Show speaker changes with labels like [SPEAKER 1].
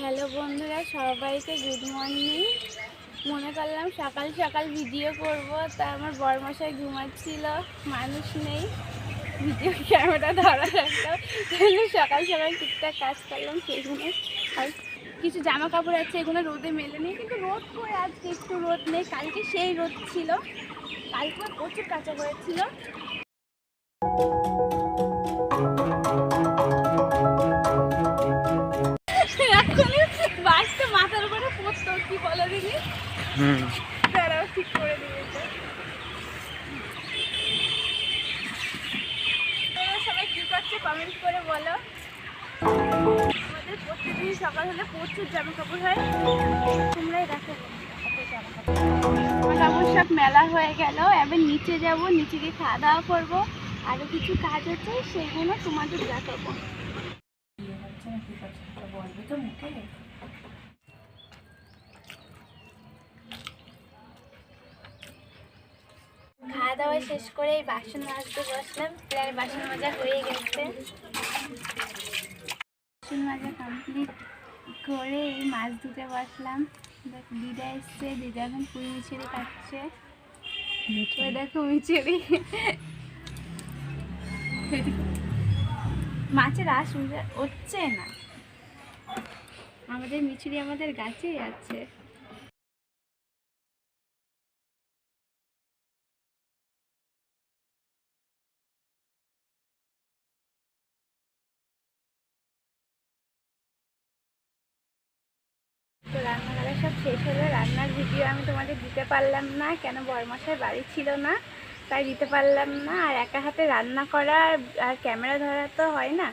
[SPEAKER 1] Hello বন্ধুরা, সবাইকে good morning মনে করলাম সকাল সকাল ভিডিও করব, তা আমার বরমশাই ঘুমাচ্ছিল, মানুষ নেই। ভিডিও ক্যামেরা ধরা রাখল তাহলে সকাল সকাল টুকটাক কাজ করলাম সেগুলো আর কিছু জামা কাপড় আছে, এগুলো রোদে মেলে নেই, কিন্তু রোদ করে আজকে? একটু রোদ নেই, কালকে সেই রোদ ছিল। কালকে প্রচুর কাঁচা করেছিল বাসটা মাথার উপরে পড়তো কি বলো দিদি?
[SPEAKER 2] হুম।
[SPEAKER 1] তারাও ঠিক করে দিয়েছে তোমরা সবাই কি করছে কমেন্ট করে বলো। আমাদের প্রতিদিন সকাল হলে প্রচুর জামা কাপড় হয়। তোমরাই দেখো। কাপড় সব মেলা হয়ে গেল। এবার নিচে যাব নিচে গিয়ে খাওয়া দাওয়া করব। আরও কিছু কাজ আছে সেগুলো তোমাদের দেখাবো। খাওয়া দাওয়া শেষ করে এই বাসন মাজতে বসলাম। প্রায় বাসন মাজা হয়ে গেছে। বাসন মাজা কমপ্লিট করে এই মাছ ধুতে বসলাম। দেখ, দিদা এসছে। দিদা এখন পুরি মিছড়ি কাটছে দেখো মিছড়ি মাছের আশ উঠে- উঠছে না। আমাদের মিছুরি আমাদের গাছেই আছে। তো রান্নাঘরে সব শেষ হলো রান্নার ভিডিও আমি তোমাদের দিতে পারলাম না, কেন বরমশাই বাড়ি ছিল না তাই দিতে পারলাম না। আর একা হাতে রান্না করা আর ক্যামেরা ধরা তো হয় না।